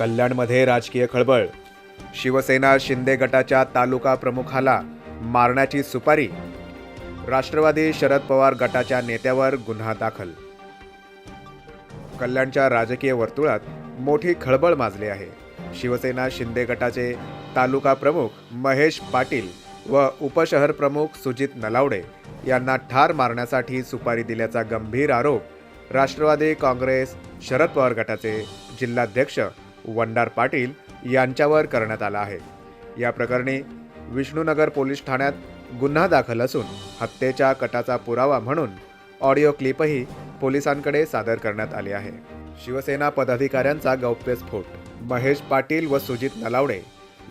कल्याणमध्ये राजकीय खळबळ. शिवसेना शिंदे गटाच्या तालुका प्रमुखाला मारण्याची सुपारी. राष्ट्रवादी शरद पवार गटाच्या नेत्यावर गुन्हा दाखल. कल्याणच्या राजकीय वर्तुळात मोठी खळबळ माजली आहे. शिवसेना शिंदे गटाचे तालुका प्रमुख महेश पाटील व उपशहर प्रमुख सुजित नलावडे यांना ठार मारण्यासाठी सुपारी दिल्याचा गंभीर आरोप राष्ट्रवादी काँग्रेस शरद पवार गटाचे जिल्हाध्यक्ष वंडार पाटील यांच्यावर करण्यात आला आहे. या प्रकरणी विष्णुनगर पोलीस ठाण्यात गुन्हा दाखल असून हत्येच्या कटाचा पुरावा म्हणून ऑडिओ क्लिपही पोलिसांकडे सादर करण्यात आली आहे. शिवसेना पदाधिकाऱ्यांचा गौप्यस्फोट महेश पाटील व सुजित नलावडे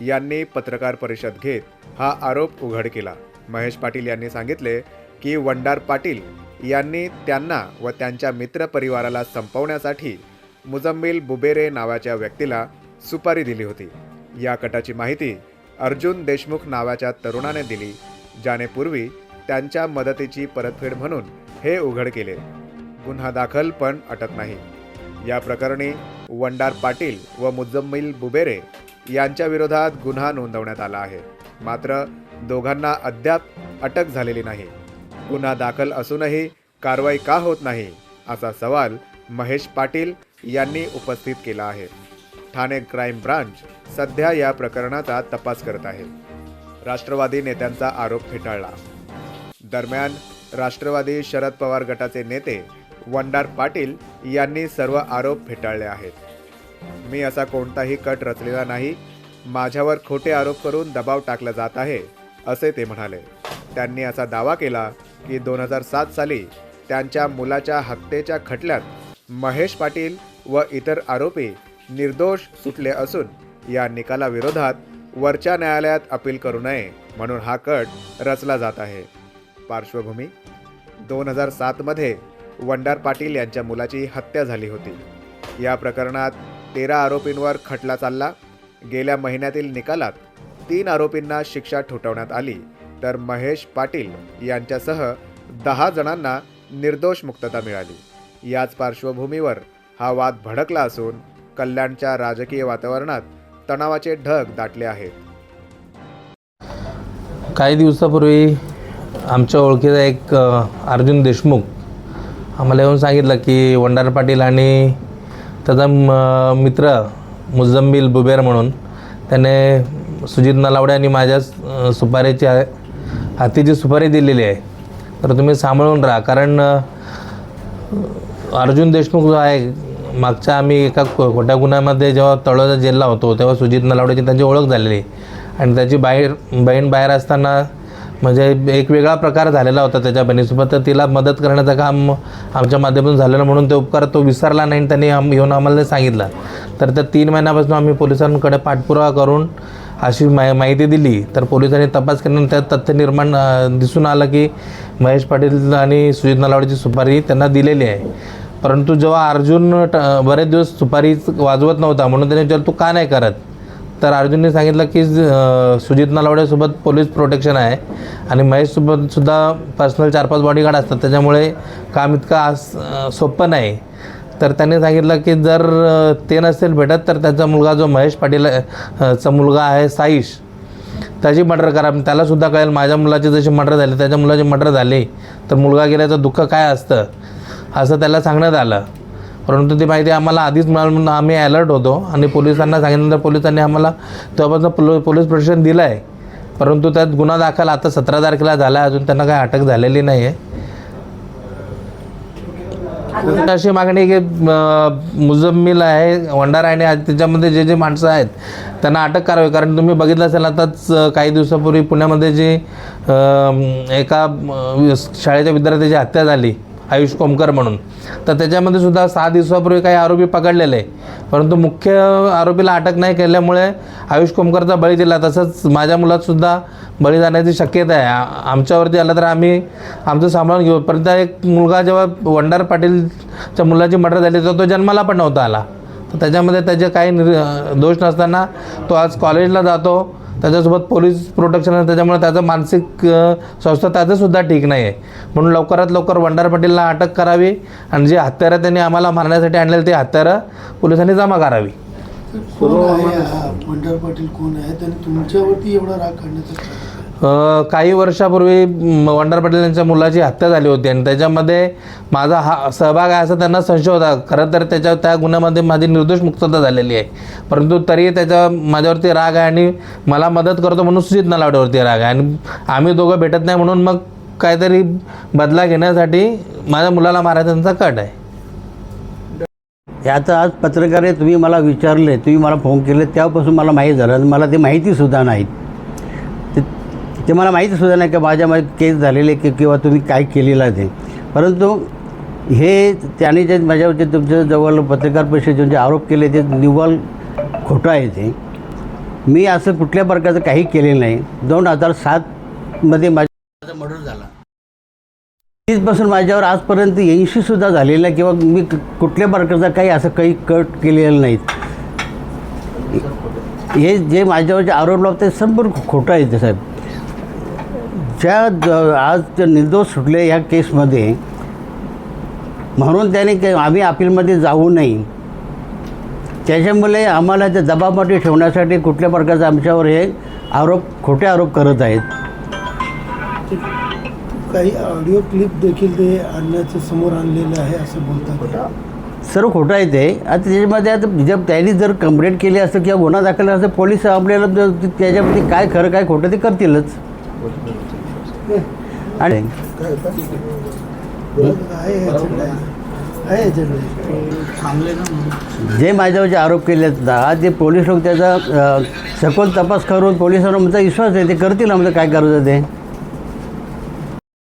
यांनी पत्रकार परिषद घेत हा आरोप उघड केला. महेश पाटील यांनी सांगितले की वंडार पाटील यांनी त्यांना व त्यांच्या मित्रपरिवाराला संपवण्यासाठी मुजम्मिल बुबेरे नावाच्या व्यक्तीला सुपारी दिली होती. या कटाची माहिती अर्जुन देशमुख नावाच्या तरुणाने दिली ज्याने पूर्वी त्यांच्या मदतीची परतफेड म्हणून हे उघड केले. गुन्हा दाखल पण अटक नाही. या प्रकरणी वंडार पाटील व मुजम्मिल बुबेरे यांच्या विरोधात गुन्हा नोंदवण्यात आला आहे. मात्र दोघांना अद्याप अटक झालेली नाही. गुन्हा दाखल असूनही कारवाई का होत नाही असा सवाल महेश पाटील यांनी उपस्थित केला आहे. ठाणे क्राईम ब्रांच सध्या या प्रकरणाचा तपास करत आहे. राष्ट्रवादी नेत्यांचा आरोप फेटाळला. दरम्यान राष्ट्रवादी शरद पवार गटाचे नेते वंडार पाटील यांनी सर्व आरोप फेटाळले आहेत. मी असा कोणताही कट रचलेला नाही. माझ्यावर खोटे आरोप करून दबाव टाकला जात आहे असे ते म्हणाले. त्यांनी असा दावा केला की दोन हजार सात साली त्यांच्या मुलाच्या हत्येच्या खटल्यात महेश पाटील व इतर आरोपी निर्दोष सुटले असून या निकालाविरोधात वरच्या न्यायालयात अपील करू नये म्हणून हा कट रचला जात आहे. पार्श्वभूमी दोन हजार सातमध्ये वंडार पाटील यांच्या मुलाची हत्या झाली होती. या प्रकरणात तेरा आरोपींवर खटला चालला. गेल्या महिन्यातील निकालात तीन आरोपींना शिक्षा ठोठावण्यात आली. तर महेश पाटील यांच्यासह दहा जणांना निर्दोष मुक्तता मिळाली. याच पार्श्वभूमीवर हा वाद भडकला असून कल्याणच्या राजकीय वातावरणात तणावाचे ढग दाटले आहेत. काही दिवसापूर्वी आमच्या ओळखीचा एक अर्जुन देशमुख आम्हाला येऊन सांगितलं की वंडार पाटील आणि त्याचा म- मित्र मुजम्मिल बुबेर म्हणून त्याने सुजित नलावडे आणि माझ्या सुपारीची हातीची सुपारी दिलेली आहे. तर तुम्ही सांभाळून राहा. कारण अर्जुन देशमुख जो आहे मागच्या आम्ही एका खोट्या गुन्ह्यामध्ये जेव्हा तळोजा जेलला होतो तेव्हा सुजित नलावडेची त्यांची ओळख झालेली. आणि त्याची बाहेर बहीण बाहेर असताना म्हणजे एक वेगळा प्रकार झालेला होता त्याच्या बहिणीसोबत. तर तिला मदत करण्याचं काम आमच्या माध्यमातून झालेलं म्हणून ते उपकार तो विसरला नाही आणि त्यांनी आम येऊन आम्हाला सांगितलं. तर त्या तीन महिन्यापासून आम्ही पोलिसांकडे पाठपुरावा करून अशी मा माहिती दिली. तर पोलिसांनी तपास केल्यानंतर त्यात तथ्य निर्माण दिसून आलं की महेश पाटील आणि सुजित नलावडेची सुपारी त्यांना दिलेली आहे. परंतु जेव्हा अर्जुन ट बरेच दिवस सुपारी वाजवत नव्हता म्हणून त्याने विचारलं तू का नाही करत? तर अर्जुनने सांगितलं की सुजित नलावडेसोबत पोलीस प्रोटेक्शन आहे आणि महेशसोबत सुद्धा पर्सनल चार पाच बॉडीगार्ड असतात त्याच्यामुळे काम इतकं आस सोपं नाही. तर त्याने सांगितलं की जर ते नसेल भेटत तर त्याचा मुलगा जो महेश पाटील चा मुलगा आहे साईश त्याची मर्डर करा. त्यालासुद्धा कळेल माझ्या मुलाची जशी मर्डर झाली त्याच्या मुलाची मर्डर झाली तर मुलगा गेल्याचं दुःख काय असतं? असं त्याला सांगण्यात आलं. परंतु ती माहिती आम्हाला आधीच मिळाली म्हणून आम्ही अलर्ट होतो आणि पोलिसांना सांगितल्यानंतर पोलिसांनी आम्हाला तेव्हापासून पोलो पोलीस प्रोटेक्शन दिलं आहे परंतु त्यात गुन्हा दाखल आता सतरा तारखेला झाला आहे अजून त्यांना काही अटक झालेली नाही आहे अशी मागणी की मुजम्मिल आहे वंडार आहे आणि त्याच्यामध्ये जे जे माणसं आहेत त्यांना अटक करावी. कारण तुम्ही बघितलं असेल आताच काही दिवसापूर्वी पुण्यामध्ये जी एका शाळेच्या विद्यार्थ्याची हत्या झाली. आयुष कोमकर म्हणून. तर त्याच्यामध्ये सुद्धा सहा दिवसापूर्वी काही आरोपी पकडलेले आहे. परंतु मुख्य आरोपीला अटक नाही केल्यामुळे आयुष कोमकरचा बळी दिला. तसंच माझ्या मुलातसुद्धा बळी जाण्याची शक्यता आहे. आमच्यावरती आलं तर आम्ही आमचं सांभाळून घेऊ. परंतु एक मुलगा जेव्हा वंडार पाटीलच्या मुलाची मर्डर झाली तर तो जन्माला पण नव्हता आला. तर त्याच्यामध्ये त्याचे काही दोष नसताना तो आज कॉलेजला जातो. त्याच्यासोबत पोलीस प्रोटेक्शन आहे त्याच्यामुळे त्याचं मानसिक स्वास्थ्य त्याचंसुद्धा ठीक नाही आहे. म्हणून लवकरात लवकर वंडार पाटीलला अटक करावी आणि जी हत्यारं त्यांनी आम्हाला मारण्यासाठी आणलेलं ती हत्यारं पोलिसांनी जमा करावी. वंडार पाटील कोण आहे? त्यांनी तुमच्यावरती एवढा राग काढण्याचा काही वर्षापूर्वी वंडर वंडार यांच्या मुलाची हत्या झाली होती आणि त्याच्यामध्ये माझा हा सहभाग आहे असा त्यांना संशय होता. खरं तर त्याच्या त्या गुन्ह्यामध्ये माझी निर्दोष मुक्तता झालेली आहे. परंतु तरी त्याच्या माझ्यावरती राग आहे आणि मला मदत करतो म्हणून सुजित नलावड्यावरती राग आहे. आणि आम्ही दोघं भेटत नाही म्हणून मग काहीतरी बदला घेण्यासाठी माझ्या मुलाला मारायचा त्यांचा कट आहे. याचं आज पत्रकार तुम्ही मला विचारले तुम्ही मला फोन केले त्यापासून मला माहीत झालं आणि मला ते माहितीसुद्धा नाहीत. ते मला माहितीसुद्धा नाही की माझ्यामध्ये केस झालेले की किंवा तुम्ही काय केलेलं आहे. ते परंतु हे त्याने जे माझ्यावरती तुमच्या जवळ पत्रकार परिषदेचे आरोप केले ते निव्वळ खोटं आहे ते. मी असं कुठल्या प्रकारचं काही केलेलं नाही. दोन हजार सातमध्ये माझा मर्डर झाला. तीचपासून माझ्यावर आजपर्यंत ऐंशीसुद्धा झालेलं नाही किंवा मी कुठल्या प्रकारचा काही असं काही कट केलेलं नाहीत. हे जे माझ्यावर जे आरोप लावतात ते संपूर्ण खोटं आहे ते साहेब. ज्या आज निर्दोष सुटले ह्या केसमध्ये. म्हणून त्याने के आम्ही अपीलमध्ये जाऊ नये. त्याच्यामुळे आम्हाला त्या दबावामध्ये ठेवण्यासाठी कुठल्या प्रकारचा आमच्यावर हे आरोप खोटे आरोप करत आहेत. काही ऑडिओ क्लिप देखील ते आणण्याचं समोर आणलेलं आहे असं बोलतात. सर्व खोटं आहे ते. आता त्याच्यामध्ये आता जर त्यांनी जर कंप्लेंट केली असतं किंवा गुन्हा दाखल असतं पोलीस आपल्याला त्याच्यामध्ये काय खरं काय खोटं ते करतीलच. आणि जे माझ्यावरचे आरोप केले आहेत ते पोलीस लोक त्याचा सखोल तपास करून पोलिसांना म्हणता विश्वास आहे ते करतील आमचं म्हणजे काय करायचं ते